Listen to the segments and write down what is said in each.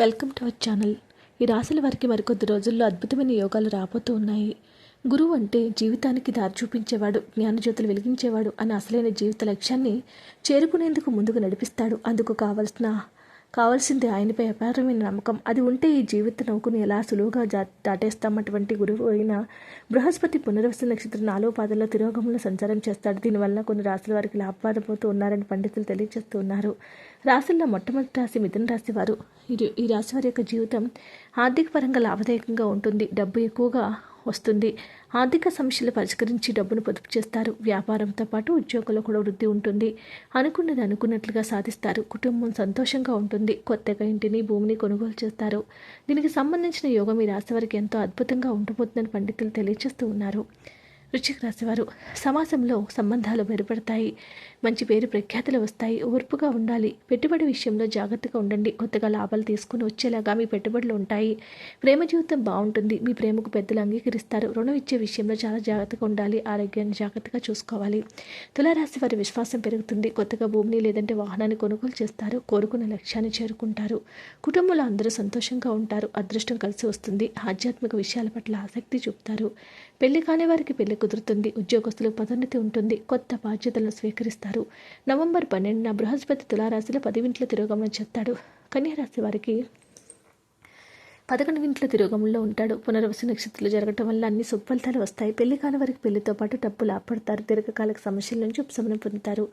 Welcome to our channel. ఈ రాశుల వారికి మరికొద్ది రోజుల్లో అద్భుతమైన యోగాలు రాబోతూ ఉన్నాయి. గురువు అంటే జీవితానికి దారి చూపించేవాడు జ్ఞానజ్యోతులు వెలిగించేవాడు అనే అసలైన జీవిత లక్ష్యాన్ని చేరుకునేందుకు ముందుకు నడిపిస్తాడు. అందుకు కావలసిన కావాల్సింది ఆయనపై అపారమైన నమ్మకం. అది ఉంటే ఈ జీవిత నౌకను ఎలా సులువుగా జా దాటేస్తామటువంటి గురువు అయిన బృహస్పతి పునర్వసు నక్షత్రం నాలో పాదంలో తిరోగంలో సంచారం చేస్తాడు. దీనివల్ల కొన్ని రాశుల వారికి లాభపడబోతూ ఉన్నారని పండితులు తెలియజేస్తూ ఉన్నారు. రాశుల్లో మొట్టమొదటి రాశి మిథున రాశి వారు. ఈ రాశి వారి యొక్క జీవితం ఆర్థిక పరంగా లాభదాయకంగా ఉంటుంది. డబ్బు ఎక్కువగా వస్తుంది. ఆర్థిక సమస్యలు పరిష్కరించి డబ్బును పొదుపు చేస్తారు. వ్యాపారంతో పాటు ఉద్యోగంలో కూడా వృద్ధి ఉంటుంది. అనుకున్నది అనుకున్నట్లుగా సాధిస్తారు. కుటుంబం సంతోషంగా ఉంటుంది. కొత్తగా ఇంటిని భూమిని కొనుగోలు చేస్తారు. దీనికి సంబంధించిన యోగం ఈ రాశి వారికి ఎంతో అద్భుతంగా ఉండబోతుందని పండితులు తెలియజేస్తూ ఉన్నారు. వృశ్చిక రాశివారు సమాజంలో సంబంధాలు మెరుగుపడతాయి. మంచి పేరు ప్రఖ్యాతులు వస్తాయి. ఓర్పుగా ఉండాలి. పెట్టుబడి విషయంలో జాగ్రత్తగా ఉండండి. కొత్తగా లాభాలు తీసుకుని వచ్చేలాగా మీ పెట్టుబడులు ఉంటాయి. ప్రేమ జీవితం బాగుంటుంది. మీ ప్రేమకు పెద్దలు అంగీకరిస్తారు. రుణం ఇచ్చే విషయంలో చాలా జాగ్రత్తగా ఉండాలి. ఆరోగ్యాన్ని జాగ్రత్తగా చూసుకోవాలి. తులారాశి వారి విశ్వాసం పెరుగుతుంది. కొత్తగా భూమిని లేదంటే వాహనాన్ని కొనుగోలు చేస్తారు. కోరుకున్న లక్ష్యాన్ని చేరుకుంటారు. కుటుంబంలో అందరూ సంతోషంగా ఉంటారు. అదృష్టం కలిసి వస్తుంది. ఆధ్యాత్మిక విషయాల పట్ల ఆసక్తి చూపుతారు. పెళ్ళి కాని వారికి పెళ్ళి కుదురుతుంది. ఉద్యోగస్తులకు పదోన్నతి ఉంటుంది. కొత్త బాధ్యతలను స్వీకరిస్తారు. నవంబర్ పన్నెండున బృహస్పతి తులారాశిలో పదివింట్ల తిరోగమనం చేస్తాడు. కన్యారాశి వారికి పదకొండు వింట్ల తిరోగంలో ఉంటాడు. పునర్వసు నక్షత్రాలు జరగటం వల్ల అన్ని సుఫలితాలు వస్తాయి. పెళ్ళి కాలం వారికి పెళ్ళితో పాటు డబ్బు లాభపడతారు దీర్ఘకాలిక సమస్యల నుంచి ఉపశమనం పొందుతారు.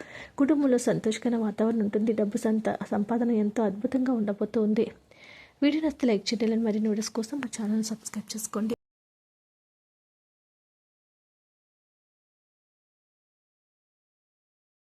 కుటుంబంలో సంతోషకరమైన వాతావరణం ఉంటుంది. డబ్బు సంత సంపాదన ఎంతో అద్భుతంగా ఉండబోతోంది. వీడియో నచ్చితే లైక్ చేయాలని మరిన్ని వీడియోస్ కోసం మా ఛానల్ సబ్స్క్రైబ్ చేసుకోండి.